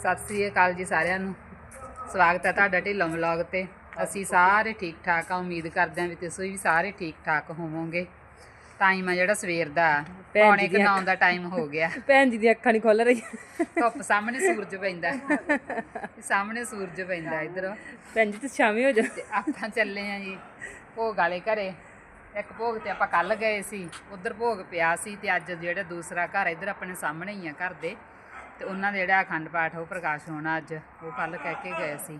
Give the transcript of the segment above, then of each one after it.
ਸਤਿ ਸ੍ਰੀ ਅਕਾਲ ਜੀ ਸਾਰਿਆਂ ਨੂੰ। ਸਵਾਗਤ ਹੈ ਤੁਹਾਡਾ ਢਿੱਲੋਂ ਵਲੌਗ ਤੇ। ਅਸੀਂ ਸਾਰੇ ਠੀਕ ਠਾਕ ਆ। ਉਮੀਦ ਕਰਦੇ ਹਾਂ ਵੀ ਤੁਸੀਂ ਵੀ ਸਾਰੇ ਠੀਕ ਠਾਕ ਹੋਵੋਗੇ। ਟਾਈਮ ਆ ਜਿਹੜਾ ਸਵੇਰ ਦਾ। ਭੈਣ ਪੌਣੇ ਜੀ ਦੀਆਂ ਨੌ ਦਾ ਟਾਈਮ ਹੋ ਗਿਆ। ਭੈਣ ਜੀ ਦੀ ਅੱਖਾਂ ਨਹੀਂ ਖੁੱਲ ਰਹੀ ਧੁੱਪ ਸਾਹਮਣੇ ਸੂਰਜ ਪੈਂਦਾ। ਸਾਹਮਣੇ ਸੂਰਜ ਪੈਂਦਾ ਇਧਰ। ਭੈਣ ਜੀ ਤੁਸੀਂ ਸ਼ਾਮੀ ਹੋ ਜਾ ਤੇ ਆਪਾਂ ਚੱਲੇ ਆ ਜੀ ਭੋਗ ਵਾਲੇ ਘਰੇ। ਇੱਕ ਭੋਗ ਤੇ ਆਪਾਂ ਕੱਲ ਗਏ ਸੀ। ਉਧਰ ਭੋਗ ਪਿਆ ਸੀ ਤੇ ਅੱਜ ਜਿਹੜਾ ਦੂਸਰਾ ਘਰ ਇਧਰ ਆਪਣੇ ਸਾਹਮਣੇ ਹੀ ਆ ਘਰ ਦੇ। ਤੇ ਉਹਨਾਂ ਦੇ ਜਿਹੜਾ ਅਖੰਡ ਪਾਠ ਉਹ ਪ੍ਰਕਾਸ਼ ਹੋਣਾ ਅੱਜ ਉਹ ਕੱਲ ਕਹਿ ਕੇ ਗਏ ਸੀ।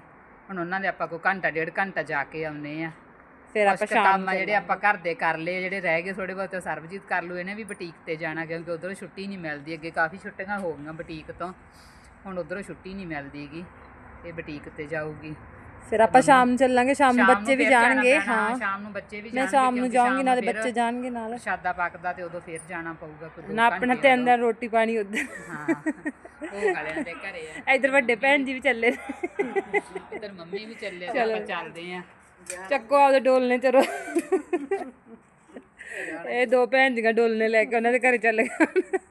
ਹੁਣ ਉਹਨਾਂ ਦੇ ਆਪਾਂ ਕੋਈ ਘੰਟਾ ਡੇਢ ਘੰਟਾ ਜਾ ਕੇ ਆਉਨੇ ਆ। ਫਿਰ ਆਪਾਂ ਕੁ ਸ਼ਾਮ ਆ ਜਿਹੜੇ ਆਪਾਂ ਘਰ ਦੇ ਕਰ ਲਏ ਜਿਹੜੇ ਰਹਿ ਗਏ ਥੋੜੇ ਬਹੁਤ ਸਰਬਜੀਤ ਕਰ ਲੂ ਇਹਨੇ ਵੀ ਬੁਟੀਕ ਤੇ ਜਾਣਾ ਕਿਉਂਕਿ ਉਧਰੋਂ ਛੁੱਟੀ ਨਹੀਂ ਮਿਲਦੀ ਅੱਗੇ ਕਾਫੀ ਛੁੱਟੀਆਂ ਹੋ ਗਈਆਂ ਬੁਟੀਕ ਤੋਂ। ਹੁਣ ਉਧਰੋਂ ਛੁੱਟੀ ਨਹੀਂ ਮਿਲਦੀਗੀ ਇਹ ਬੁਟੀਕ ਤੇ ਜਾਊਗੀ। ਫਿਰ ਆਪਾਂ ਸ਼ਾਮ ਨੂੰ ਚੱਲਾਂਗੇ ਸ਼ਾਮ ਨੂੰ ਬੱਚੇ ਵੀ ਜਾਣਗੇ ਹਾਂ। ਸ਼ਾਮ ਨੂੰ ਬੱਚੇ ਵੀ ਮੈਂ ਜਾਣਗੇ ਸ਼ਾਮ ਨੂੰ ਜਾਊਂਗੀ ਨਾਲੇ ਬੱਚੇ ਜਾਣਗੇ ਨਾਲ। ਪ੍ਰਸ਼ਾਦਾ ਪੱਕਦਾ ਤੇ ਉਦੋਂ ਫਿਰ ਜਾਣਾ ਪਊਗਾ ਕੋਈ ਨਾ ਆਪਣਾ ਤੇ। ਅੰਦਰ ਰੋਟੀ ਪਾਣੀ ਉੱਧਰ। ਹਾਂ ਉਹ ਵਾਲਿਆਂ ਦੇ ਘਰੇ ਆ। ਇਧਰ ਵੱਡੇ ਭੈਣ ਜੀ ਵੀ ਚੱਲੇ। ਇੱਧਰ ਮੰਮੀ ਵੀ ਚੱਲੇ ਆਪਾਂ ਚੱਲਦੇ ਆ। ਚੱਕੋ ਆਪਦੇ ਡੋਲਨੇ ਚਲੋ। ਇਹ ਦੋ ਭੈਣ ਜੀਆਂ ਡੋਲਨੇ ਲੈ ਕੇ ਉਹਨਾਂ ਦੇ ਘਰੇ ਚੱਲੇ। ਗਏ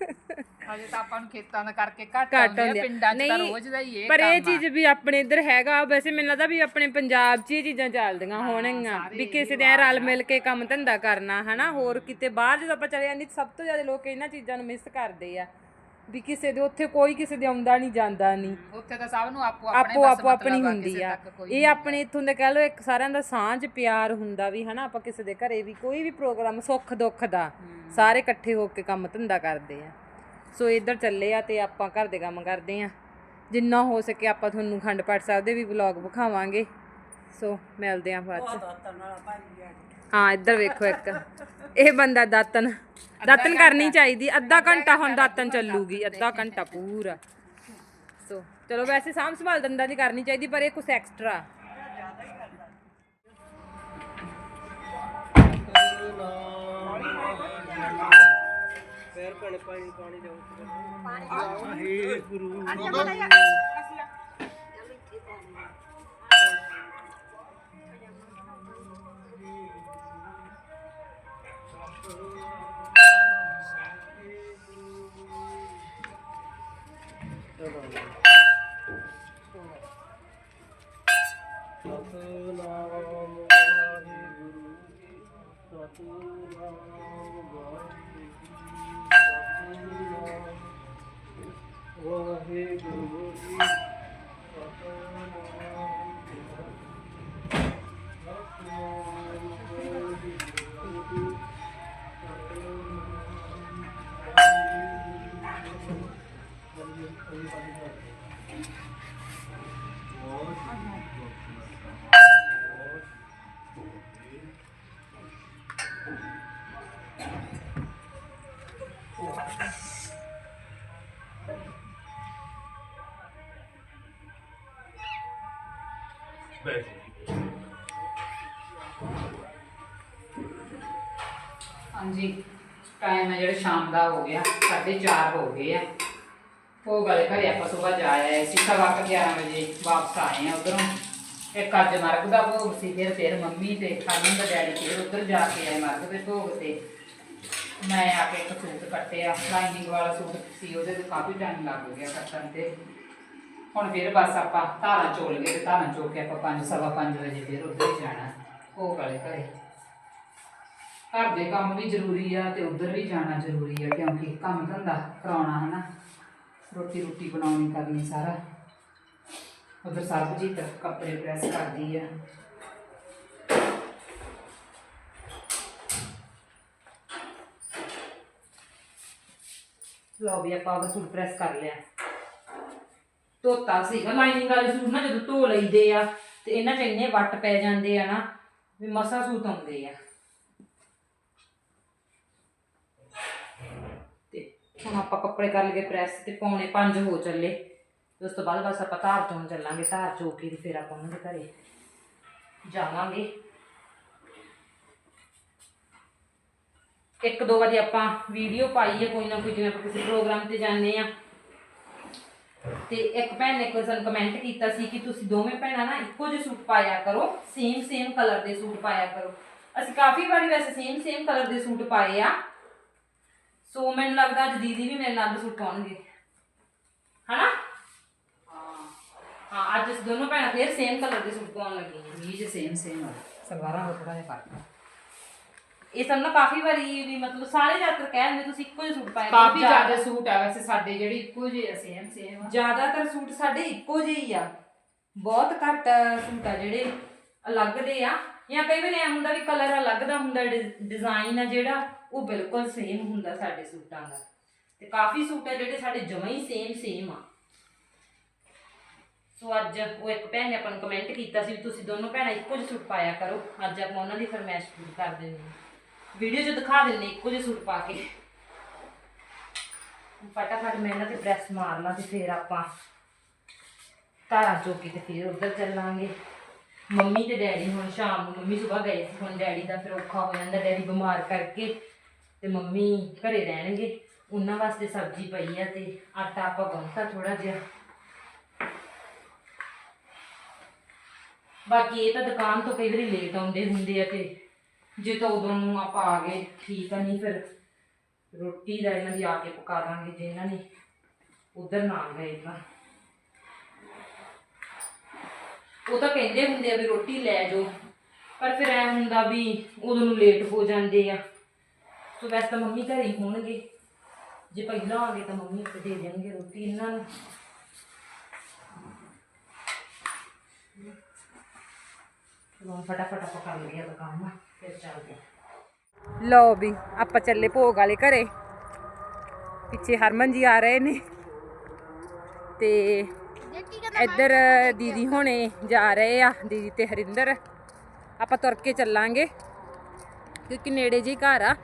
ਹਜੇ ਤਾਂ ਆਪਾਂ ਨੂੰ ਖੇਤਾਂ ਦਾ ਕਰਕੇ ਘੱਟ ਘੱਟ ਆਉਂਦੇ ਆ। ਪਿੰਡਾਂ 'ਚ ਤਾਂ ਨਹੀਂ, ਰੋਜ਼ ਦਾ ਹੀ ਇਹ ਪਰ ਇਹ ਕੰਮ ਆ। ਚੀਜ਼ ਵੀ ਆਪਣੇ ਇੱਧਰ ਹੈਗਾ ਵੈਸੇ ਮੈਨੂੰ ਲੱਗਦਾ ਵੀ ਆਪਣੇ ਪੰਜਾਬ 'ਚ ਇਹ ਚੀਜ਼ਾਂ ਚੱਲਦੀਆਂ ਹੋਣਗੀਆਂ ਵੀ ਕਿਸੇ ਦੇ ਐਂ ਰਲ ਮਿਲ ਕੇ ਕੰਮ ਧੰਦਾ ਕਰਨਾ ਹਨਾ? ਹੋਰ ਕਿਤੇ ਬਾਹਰ ਜਦੋਂ ਆਪਾਂ ਚਲੇ ਜਾਂਦੇ ਸਭ ਤੋਂ ਜ਼ਿਆਦਾ ਲੋਕ ਇਹਨਾਂ ਚੀਜ਼ਾਂ ਨੂੰ ਮਿਸ ਕਰਦੇ ਆ ਵੀ ਕਿਸੇ ਦੇ ਉੱਥੇ ਕੋਈ ਕਿਸੇ ਦੇ ਆਉਂਦਾ ਨਹੀਂ ਜਾਂਦਾ ਨਹੀਂ। ਉੱਥੇ ਤਾਂ ਸਭ ਨੂੰ ਆਪੋ ਆਪਣੇ ਆਪੋ ਬਸ ਆਪੋ ਆਪਣੀ ਆ, ਹੁੰਦੀ ਕਿਸੇ ਆ। ਤੱਕ ਕੋਈ ਇਹ ਆਪਣੇ ਇੱਥੋਂ ਦੇ ਕਹਿ ਲਓ ਇੱਕ ਸਾਰਿਆਂ ਦਾ ਸਾਂਝ ਪਿਆਰ ਹੁੰਦਾ ਵੀ ਹਨਾ? ਆਪਾਂ ਕਿਸੇ ਦੇ ਘਰੇ ਵੀ ਕੋਈ ਵੀ ਪ੍ਰੋਗਰਾਮ ਸੁੱਖ ਦੁੱਖ ਦਾ ਸਾਰੇ ਇਕੱਠੇ ਹੋ ਕੇ ਕੰਮ ਧੰਦਾ ਕਰਦੇ ਆ। ਸੋ ਇੱਧਰ ਚੱਲੇ ਆ ਤੇ ਆਪਾਂ ਘਰ ਦੇ ਕੰਮ ਕਰਦੇ ਆ। ਜਿੰਨਾ ਹੋ ਸਕੇ ਆਪਾਂ ਤੁਹਾਨੂੰ ਖੰਡ ਪਾਠ ਸਾਹਿਬ ਦੇ ਵੀ ਵਲੌਗ ਵਿਖਾਵਾਂਗੇ। ਸੋ ਮਿਲਦੇ ਆ ਬਾਅਦ ਚ। ਹਾਂ ਇੱਧਰ ਵੇਖੋ ਇੱਕ। ਇਹ ਬੰਦਾ ਦਾਤਨ ਦਾਤਨ ਕਰਨੀ ਚਾਹੀਦੀ। ਅੱਧਾ ਘੰਟਾ ਹੁਣ ਦਾਤਨ ਚੱਲੂਗੀ। ਅੱਧਾ ਘੰਟਾ ਪੂਰਾ। ਸੋ ਚਲੋ ਵੈਸੇ ਸਾਂਭ ਸੰਭਾਲ ਦੰਦਾਂ ਦੀ ਕਰਨੀ ਚਾਹੀਦੀ ਪਰ ਇਹ ਕੁਛ ਐਕਸਟਰਾ ਸਤਨਾਮ ਵਾਹਿਗੁਰੂ ਜੀ ਸਤਨਾਮ ਵਾਹਿਗੁਰੂ ਵਾਹਿਗੁਰੂ ਜੀ ਸਤਨਾਮ ਸਤਨਾਮ ਹਾਂਜੀ ਟਾਈਮ ਹੈ ਜਿਹੜਾ ਸ਼ਾਮ ਦਾ ਹੋ ਗਿਆ 4:30 ਹੋ ਗਏ ਆ। ਭੋਗ ਵਾਲੇ ਘਰੇ ਆਪਾਂ ਸਵੇਰ ਜਾ ਆਏ ਸੀ ਸਵਾ 11 ਵਜੇ ਵਾਪਸ ਆਏ ਆ ਉਧਰੋਂ। ਇੱਕ ਅੱਜ ਮਰਗ ਦਾ ਭੋਗ ਸੀ, ਫਿਰ ਫਿਰ ਮੰਮੀ ਤੇ ਖਾਨਨ ਦਾ ਡੈਡੀ ਫਿਰ ਉਧਰ ਜਾ ਕੇ ਆਏ ਮਰਗ ਦੇ ਭੋਗ ਤੇ। ਮੈਂ ਆ ਕੇ ਇੱਕ ਸੂਟ ਕੱਟਿਆ, ਲਾਈਨਿੰਗ ਵਾਲਾ ਸੂਟ ਸੀ, ਉਹਦੇ ਤੇ ਕਾਫੀ ਟਾਈਮ ਲੱਗ ਗਿਆ ਕੱਟਣ ਤੇ। ਹੁਣ ਫਿਰ ਬਸ ਆਪਾਂ ਧਾਰਾਂ ਚੋਲ ਗਏ ਤੇ ਧਾਰਾਂ ਚੋ ਕੇ ਆਪਾਂ ਪੰਜ, ਸਵਾ ਪੰਜ ਵਜੇ ਫਿਰ ਉੱਧਰ ਜਾਣਾ, ਭੋਗ ਵਾਲੇ ਘਰੇ। ਘਰ ਦੇ ਕੰਮ ਵੀ ਜ਼ਰੂਰੀ ਆ ਤੇ ਉਧਰ ਵੀ ਜਾਣਾ ਜ਼ਰੂਰੀ ਆ ਕਿਉਂਕਿ ਕੰਮ ਧੰਦਾ ਕਰਾਉਣਾ ਹਨਾ। ਰੋਟੀ ਰੋਟੀ ਬਣਾਉਣੀ ਕਰਨੀ ਸਾਰਾ। ਉਧਰ ਸਰਬਜੀਤ ਕੱਪੜੇ ਪ੍ਰੈਸ ਕਰਦੀ ਆ। ਲੋ ਵੀ ਆਪਾਂ ਉਹਦਾ ਸੂਟ ਪ੍ਰੈਸ ਕਰ ਲਿਆ। ਧੋਤਾ ਸੀਗਾ ਲਾਈਨਿੰਗ ਵਾਲੇ ਸੂਟ ਨਾ ਜਦੋਂ ਧੋ ਲਈਦੇ ਆ ਤੇ ਇਹਨਾਂ 'ਚ ਇੰਨੇ ਵੱਟ ਪੈ ਜਾਂਦੇ ਆ ਨਾ ਵੀ ਮਸਾ ਸੂਤ ਆਉਂਦੇ ਆ। ਤੇ ਹੁਣ ਆਪਾਂ ਕੱਪੜੇ ਕਰ ਲਈਏ ਪ੍ਰੈਸ ਤੇ ਪੌਣੇ 5 ਹੋ ਚੱਲੇ। ਉਸ ਤੋਂ ਬਾਅਦ ਬਸ ਆਪਾਂ ਧਾਰ ਚੋਂ ਚੱਲਾਂਗੇ। ਧਾਰ ਚੋ ਕੇ ਫਿਰ ਆਪਾਂ ਉਹਨਾਂ ਦੇ ਘਰੇ ਜਾਵਾਂਗੇ। ਇੱਕ ਦੋ ਵਾਰੀ ਆਪਾਂ ਵੀਡੀਓ ਪਾਈ ਹੈ ਕੋਈ ਨਾ ਕੋਈ ਜਿਵੇਂ ਆਪਾਂ ਕਿਸੇ ਪ੍ਰੋਗਰਾਮ ਤੇ ਜਾਂਦੇ ਆ। ਤੇ ਇੱਕ ਭੈਣ ਨੇ ਕੋਈ ਸਾਨੂੰ ਕਮੈਂਟ ਕੀਤਾ ਸੀ ਕਿ ਤੁਸੀਂ ਦੋਵੇਂ ਭੈਣਾਂ ਨਾ ਇੱਕੋ ਜਿਹੇ ਸੂਟ ਪਾਇਆ ਕਰੋ ਸੇਮ ਸੇਮ ਕਲਰ ਦੇ ਸੂਟ ਪਾਇਆ ਕਰੋ। ਅਸੀਂ ਕਾਫੀ ਵਾਰੀ ਵੈਸੇ ਸੇਮ ਸੇਮ ਕਲਰ ਦੇ ਸੂਟ ਪਾਏ ਆ। ਸੋ ਮੈਨੂੰ ਲੱਗਦਾ ਅੱਜ ਦੀਦੀ ਵੀ ਮੇਰੇ ਨਾਲ ਸੂਟ ਪਾਉਣਗੇ। ਹਨਾ? ਫਿਰ ਸੇਮ ਕਲਰ ਦੇ ਸੂਟ ਪਾਉਣ ਲੱਗੀ ਹਾਂ। ਕਮੀਜ਼ ਸੇਮ ਸੇਮ ਸਲਵਾਰਾਂ ਦਾ ਥੋੜਾ ਜਿਹਾ ਫ਼ਰਕ ਆ। ਇਹ ਸਾਨੂੰ ਨਾ ਕਾਫੀ ਵਾਰੀ ਵੀ ਮਤਲਬ ਸਾਰੇ ਜ਼ਿਆਦਾਤਰ ਕਹਿ ਦਿੰਦੇ ਤੁਸੀਂ ਇੱਕੋ ਜਿਹੇ ਸੂਟ ਕਰੋ। ਕਾਫੀ ਜ਼ਿਆਦਾ ਸੂਟ ਆ ਵੈਸੇ ਸਾਡੇ ਜਿਹੜੇ ਇੱਕੋ ਜਿਹੇ ਸੇਮ ਸੇਮ ਆ। ਜ਼ਿਆਦਾਤਰ ਸੂਟ ਸਾਡੇ ਇੱਕੋ ਜਿਹੇ ਹੀ ਆ। ਬਹੁਤ ਘੱਟ ਸੂਟ ਆ ਜਿਹੜੇ ਅਲੱਗ ਦੇ ਆ। ਜਾਂ ਕਈ ਵਾਰ ਐ ਹੁੰਦਾ ਵੀ ਕਲਰ ਅਲੱਗ ਦਾ ਹੁੰਦਾ ਡਿਜ਼ਾਈਨ ਆ ਜਿਹੜਾ ਉਹ ਬਿਲਕੁਲ ਸੇਮ ਹੁੰਦਾ ਸਾਡੇ ਸੂਟਾਂ ਦਾ। ਤੇ ਕਾਫੀ ਸੂਟ ਆ ਜਿਹੜੇ ਸਾਡੇ ਜਮਾਂ ਹੀ ਸੇਮ ਸੇਮ ਆ। ਸੋ ਅੱਜ ਉਹ ਇੱਕ ਭੈਣ ਨੇ ਆਪਾਂ ਨੂੰ ਕਮੈਂਟ ਕੀਤਾ ਸੀ ਵੀ ਤੁਸੀਂ ਦੋਨੋਂ ਭੈਣਾਂ ਇੱਕੋ ਜਿਹੇ ਸੂਟ ਪਾਇਆ ਕਰੋ। ਅੱਜ ਆਪਾਂ ਉਹਨਾਂ ਦੀ ਫਰਮਾਇਸ਼ ਪੂਰੀ ਕਰ ਦਿੰਦੇ ਹਾਂ। ਵੀਡੀਓ 'ਚ ਦਿਖਾ ਦਿੰਦੇ ਇੱਕੋ ਜਿਹੇ ਸੂਟ ਪਾ ਕੇ। ਫਟਾਫਟ ਮੈਂ ਇਹਨਾਂ ਤੇ ਪ੍ਰੈਸ ਮਾਰ ਤੇ ਫਿਰ ਆਪਾਂ ਤਾਰਾ ਚੌਕੀ ਤੇ ਫਿਰ ਉੱਧਰ ਚੱਲਾਂਗੇ। ਮੰਮੀ ਤੇ ਡੈਡੀ ਹੁਣ ਸ਼ਾਮ ਨੂੰ, ਮੰਮੀ ਸਵੇਰ ਗਏ ਸੀ, ਹੁਣ ਡੈਡੀ ਦਾ ਫਿਰ ਔਖਾ ਹੋ ਜਾਂਦਾ, ਡੈਡੀ ਬਿਮਾਰ ਕਰਕੇ। ਤੇ ਮੰਮੀ ਘਰੇ ਰਹਿਣਗੇ, ਉਹਨਾਂ ਵਾਸਤੇ ਸਬਜ਼ੀ ਪਈ ਆ ਤੇ ਆਟਾ ਆਪਾਂ ਗੁੰਨਤਾ ਥੋੜਾ ਜਿਹਾ। ਬਾਕੀ ਇਹ ਤਾਂ ਦੁਕਾਨ ਤੋਂ ਕਈ ਵਾਰੀ ਲੇਟ ਆਉਂਦੇ ਹੁੰਦੇ ਆ ਤੇ ਜੇ ਤਾਂ ਉਦੋਂ ਨੂੰ ਆਪਾਂ ਆ ਗਏ, ਠੀਕ ਆ ਨਹੀਂ ਫਿਰ ਰੋਟੀ ਦਾ ਇਹਨਾਂ ਦੀ ਆ ਕੇ ਪਕਾ ਦਾਂਗੇ ਜੇ ਇਹਨਾਂ ਨੇ ਉਧਰ ਨਾ ਗਏ ਤਾਂ। ਉਹ ਤਾਂ ਕਹਿੰਦੇ ਹੁੰਦੇ ਆ ਵੀ ਰੋਟੀ ਲੈ ਜਾਓ, ਪਰ ਫਿਰ ਐ ਹੁੰਦਾ ਵੀ ਉਦੋਂ ਨੂੰ ਲੇਟ ਹੋ ਜਾਂਦੇ ਆ। ਸੋ ਵੈਸੇ ਤਾਂ ਮੰਮੀ ਘਰੇ ਹੀ ਹੋਣਗੇ। ਜੇ ਪਹਿਲਾਂ ਆ ਗਏ ਤਾਂ ਮੰਮੀ ਇੱਕ ਦੇ ਦੇਣਗੇ ਰੋਟੀ ਇਹਨਾਂ ਨੂੰ। ਚਲੋ ਫਟਾਫਟ ਆਪਾਂ ਕਰ ਲਈਏ ਤਾਂ ਕੰਮ, ਫਿਰ ਚੱਲਦੇ ਲਓ ਵੀ, ਆਪਾਂ ਚੱਲੇ ਭੋਗ ਵਾਲੇ ਘਰੇ। ਪਿੱਛੇ ਹਰਮਨ ਜੀ ਆ ਰਹੇ ਨੇ। ਤੇ ਇੱਧਰ ਦੀਦੀ ਹੁਣੇ ਜਾ ਰਹੇ ਆ, ਦੀਦੀ ਤੇ ਹਰਿੰਦਰ। ਆਪਾਂ ਤੁਰ ਕੇ ਚੱਲਾਂਗੇ, ਕਿਉਂਕਿ ਨੇੜੇ ਜੀ ਘਰ ਆ।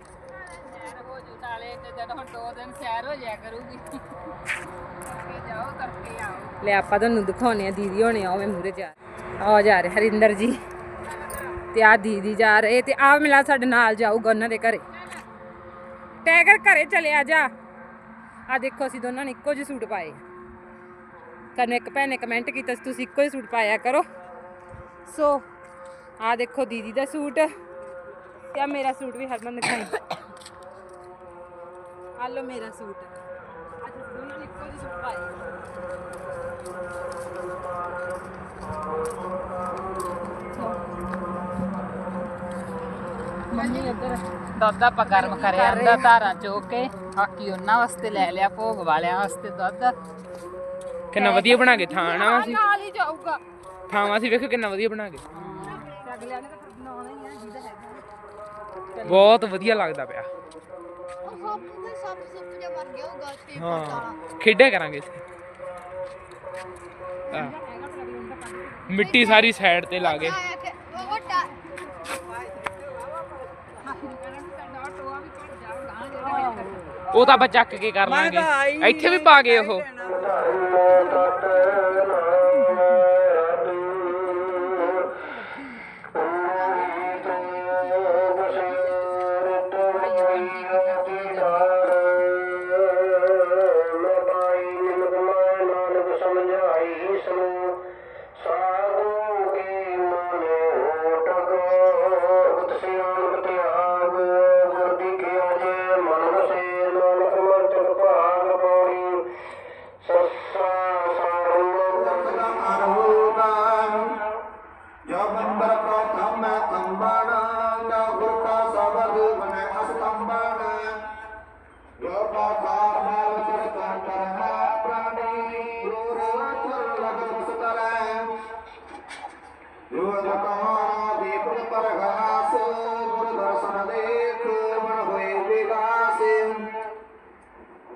ਦਿਨ ਸੈਰ ਹੋ ਜਾਇਆ ਲੈ, ਆਪਾਂ ਤੁਹਾਨੂੰ ਦਿਖਾਉਣੇ ਆ, ਦੀਦੀ ਹੋਣੇ ਆ ਉਹਵੇਂ ਮੂਰੇ ਜਾ ਆ ਜਾ ਰਹੇ, ਹਰਿੰਦਰ ਜੀ। ਤੇ ਆ ਦੀਦੀ ਜਾ ਰਹੇ ਤੇ ਆ ਮਿਲਾ ਸਾਡੇ ਨਾਲ ਜਾਊਗਾ ਉਹਨਾਂ ਦੇ ਘਰੇ। ਟੈਗਰ ਘਰੇ ਚਲਿਆ ਜਾ। ਆ ਦੇਖੋ, ਅਸੀਂ ਦੋਨਾਂ ਨੇ ਇੱਕੋ ਜਿਹੇ ਸੂਟ ਪਾਏ। ਸਾਨੂੰ ਇੱਕ ਭੈਣ ਨੇ ਕਮੈਂਟ ਕੀਤਾ ਸੀ, ਤੁਸੀਂ ਇੱਕੋ ਹੀ ਸੂਟ ਪਾਇਆ ਕਰੋ। ਸੋ ਆ ਦੇਖੋ ਦੀਦੀ ਦਾ ਸੂਟ ਤੇ ਆ ਮੇਰਾ ਸੂਟ ਵੀ ਹਰਮਨ ਦਿਖਾਈ ਆ ਲੋ ਮੇਰਾ ਸੂਟ। ਅੱਜ ਦੋਨਾਂ ਨੇ ਇੱਕੋ ਜਿਹੇ ਸੂਟ ਪਾਏ। ਦੁੱਧ ਆਪਾਂ ਗਰਮ ਕਰਿਆ ਅੰਦਾ ਧਾਰਾਂ ਚੋ ਕੇ ਬਾਕੀ ਉਹਨਾਂ ਵਾਸਤੇ ਲੈ ਲਿਆ ਭੋਗ ਵਾਲਿਆਂ ਵਾਸਤੇ ਦੁੱਧ। ਕਿੰਨਾ ਵਧੀਆ ਬਣਾ ਕੇ ਥਾਂ ਨਾ ਸੀ ਨਾਲ ਹੀ ਜਾਊਗਾ। ਥਾਵਾਂ ਸੀ ਵੇਖੋ ਕਿੰਨਾ ਵਧੀਆ ਬਣਾ ਕੇ। ਅਗਲਿਆਂ ਨੇ ਤਾਂ ਫਿਰ ਬਣਾਉਣਾ ਹੀ ਆ ਜਿਹਦਾ ਹੈਗਾ। ਬਹੁਤ ਵਧੀਆ ਲੱਗਦਾ ਪਿਆ। ਉਹ ਸਭ ਨੂੰ ਸਭ ਸੁੱਕ ਜਾ ਮਰ ਗਿਆ ਹੋਊਗਾ ਤੇ ਹਾਂ ਖੇਡਿਆ ਕਰਾਂਗੇ ਇੱਥੇ। ਮਿੱਟੀ ਸਾਰੀ ਸਾਈਡ ਤੇ ਲਾ ਕੇ ਆਇਆ ਕਿ ਉਹ ਵੱਡਾ ਉਹ ਤਾਂ ਆਪਾਂ ਚੱਕ ਕੇ ਕਰ ਲਾਂਗੇ। ਇੱਥੇ ਵੀ ਪਾ ਗਏ ਉਹ। ਜੋ ਜਕਾਨਾ ਦੀਪ ਪਰਗਾਸ ਗੁਰ ਦਰਸ਼ਨ ਦੇਖ ਮਨ ਹੋਏ ਵਿਗਾਸ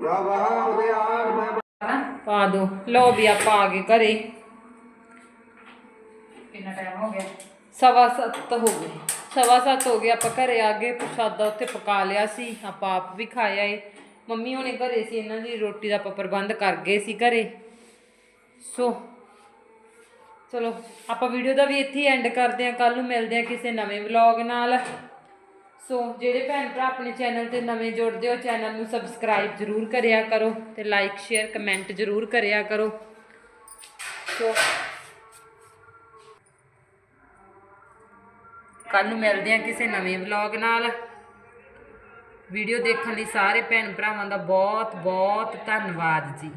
ਜੋ ਬਾਹ ਧਿਆਨ ਮੈਂ ਪਾ ਦੋ ਲਓ ਵੀ ਆਪਾਂ ਆ ਗਏ ਘਰੇ ਕਿੰਨਾ ਟਾਈਮ ਹੋ ਗਿਆ ਸਵਾ ਸੱਤ ਹੋ ਗਏ ਸਵਾ ਸੱਤ ਹੋ ਗਏ ਆਪਾਂ ਘਰੇ ਆ ਗਏ ਪ੍ਰਸ਼ਾਦਾ ਉੱਥੇ ਪਕਾ ਲਿਆ ਸੀ ਆਪਾਂ ਆਪ ਵੀ ਖਾਇਆ ਏ ਮੰਮੀ ਹੁਣੇ ਘਰੇ ਸੀ ਇਹਨਾਂ ਦੀ ਰੋਟੀ ਦਾ ਆਪਾਂ ਪ੍ਰਬੰਧ ਕਰ ਗਏ ਸੀ ਘਰੇ ਸੋ ਚਲੋ, ਆਪਾਂ ਵੀਡੀਓ ਦਾ ਵੀ ਇੱਥੇ ਐਂਡ ਕਰਦੇ ਹਾਂ। ਕੱਲ ਨੂੰ ਮਿਲਦੇ ਹਾਂ ਕਿਸੇ ਨਵੇਂ ਵਲੌਗ ਨਾਲ। ਸੋ ਜਿਹੜੇ ਭੈਣ ਭਰਾ ਆਪਣੇ ਚੈਨਲ ਤੇ ਨਵੇਂ ਜੁੜਦੇ ਹੋ ਚੈਨਲ ਨੂੰ ਸਬਸਕ੍ਰਾਈਬ ਜ਼ਰੂਰ ਕਰਿਆ ਕਰੋ ਤੇ ਲਾਈਕ ਸ਼ੇਅਰ ਕਮੈਂਟ ਜ਼ਰੂਰ ਕਰਿਆ ਕਰੋ। ਸੋ ਕੱਲ ਨੂੰ ਮਿਲਦੇ ਹਾਂ ਕਿਸੇ ਨਵੇਂ ਵਲੌਗ ਨਾਲ। ਵੀਡੀਓ ਦੇਖਣ ਲਈ ਸਾਰੇ ਭੈਣ ਭਰਾਵਾਂ ਦਾ ਬਹੁਤ ਬਹੁਤ ਧੰਨਵਾਦ ਜੀ।